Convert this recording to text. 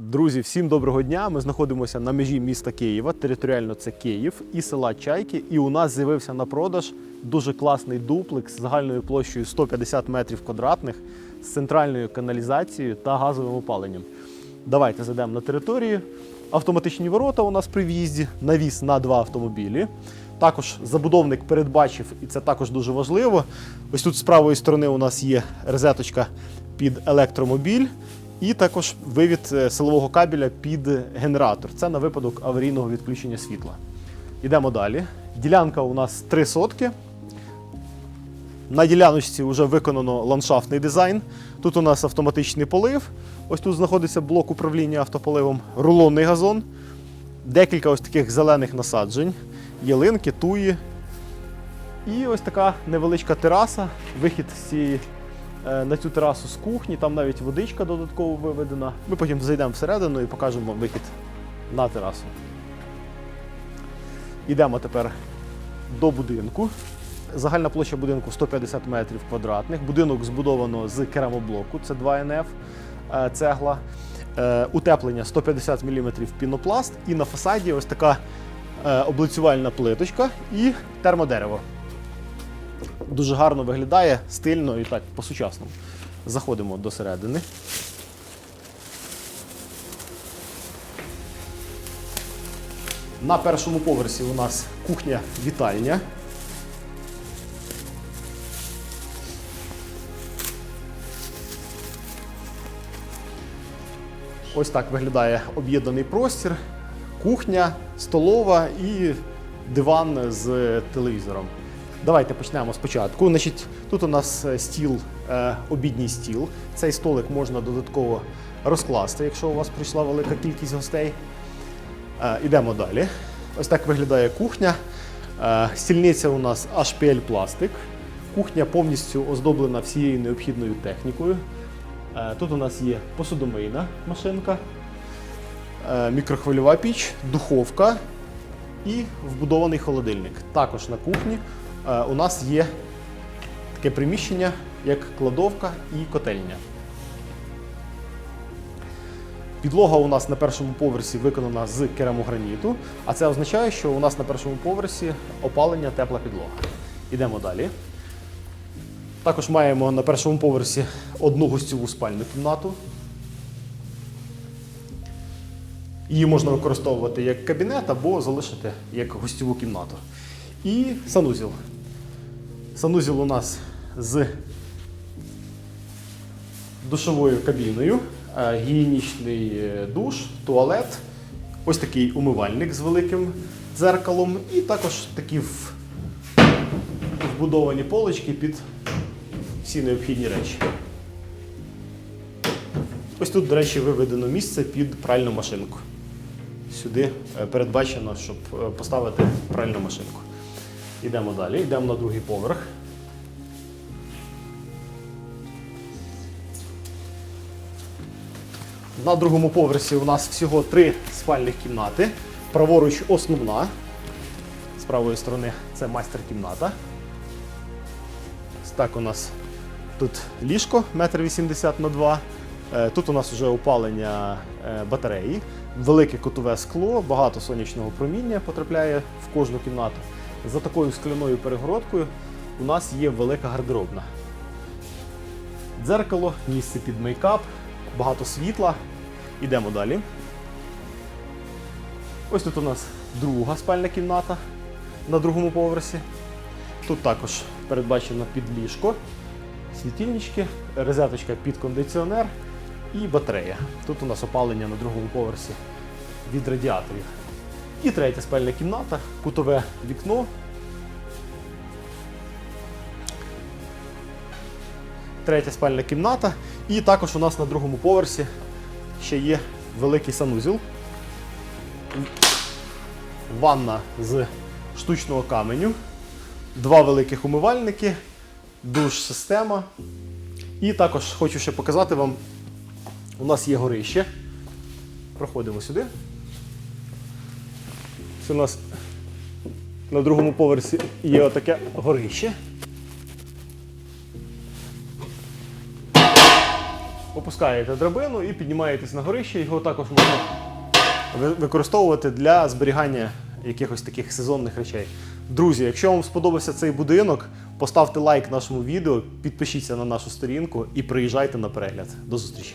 Друзі, всім доброго дня. Ми знаходимося на межі міста Києва. Територіально це Київ і села Чайки. І у нас з'явився на продаж дуже класний дуплекс з загальною площею 150 метрів квадратних з центральною каналізацією та газовим опаленням. Давайте зайдемо на територію. Автоматичні ворота у нас при в'їзді, навіс на два автомобілі. Також забудовник передбачив, і це також дуже важливо. Ось тут з правої сторони у нас є розеточка під електромобіль. І також вивід е, силового кабеля під генератор. Це на випадок аварійного відключення світла. Йдемо далі. Ділянка у нас 3 сотки. На діляночці вже виконано ландшафтний дизайн. Тут у нас автоматичний полив. Ось тут знаходиться блок управління автополивом, рулонний газон, декілька ось таких зелених насаджень, ялинки, туї. І ось така невеличка тераса, вихід з цієї на цю терасу з кухні, там навіть водичка додатково виведена. Ми потім зайдемо всередину і покажемо вихід на терасу. Йдемо тепер до будинку. Загальна площа будинку 150 метрів квадратних. Будинок збудовано з керамоблоку, це 2 НФ е, цегла. Е, Утеплення 150 мм пінопласт. І на фасаді ось така е, облицювальна плиточка і термодерево. Дуже гарно виглядає, стильно і так по-сучасному. Заходимо до середини. На першому поверсі у нас кухня-вітальня. Ось так виглядає об'єднаний простір, кухня, столова і диван з телевізором. Давайте почнемо спочатку. Значить, тут у нас е, стіл, е, обідній стіл. Цей столик можна додатково розкласти, якщо у вас прийшла велика кількість гостей. Е, Ідемо далі. Ось так виглядає кухня. Стільниця у нас HPL пластик. Кухня повністю оздоблена всією необхідною технікою. Тут у нас є посудомийна машинка, мікрохвильова піч, духовка і вбудований холодильник. Також на кухні у нас є таке приміщення, як кладовка і котельня. Підлога у нас на першому поверсі виконана з керамограніту, а це означає, що у нас на першому поверсі опалення тепла підлога. Ідемо далі. Також маємо на першому поверсі одну гостьову спальну кімнату. Її можна використовувати як кабінет або залишити як гостьову кімнату. І санузел. Санузел у нас з душовою кабіною, е, гігієнічний е, душ, туалет, ось такий умивальник з великим дзеркалом, і також такі вбудовані полички під всі необхідні речі. Ось тут, до речі, виведено місце під пральну машинку. Сюди е, передбачено, щоб поставити пральну машинку. Йдемо далі, йдемо на другий поверх. На другому поверсі у нас всього три спальних кімнати. Праворуч основна. З правої сторони це майстер-кімната. Так у нас тут ліжко 1,80 м на 2 Е, Тут у нас вже опалення е, батареї, велике кутове скло, багато сонячного проміння потрапляє в кожну кімнату. За такою скляною перегородкою у нас є велика гардеробна. Дзеркало, місце під мейкап, багато світла. Ідемо далі. Ось тут у нас друга спальна кімната на другому поверсі. Тут також передбачено під ліжко, світильнички, розеточка під кондиціонер і батарея. Тут у нас опалення на другому поверсі від радіаторів. І третя спальна кімната, кутове вікно. Третя спальна кімната. І також у нас на другому поверсі ще є великий санузел. Ванна з штучного каменю, два великих умивальники, душ-система. І також хочу ще показати вам, у нас є горище. Проходимо сюди. Це у нас на другому поверсі є отаке горище. Опускаєте драбину і піднімаєтесь на горище. Його також можна використовувати для зберігання якихось таких сезонних речей. Друзі, якщо вам сподобався цей будинок, поставте лайк нашому відео, підпишіться на нашу сторінку і приїжджайте на перегляд. До зустрічі!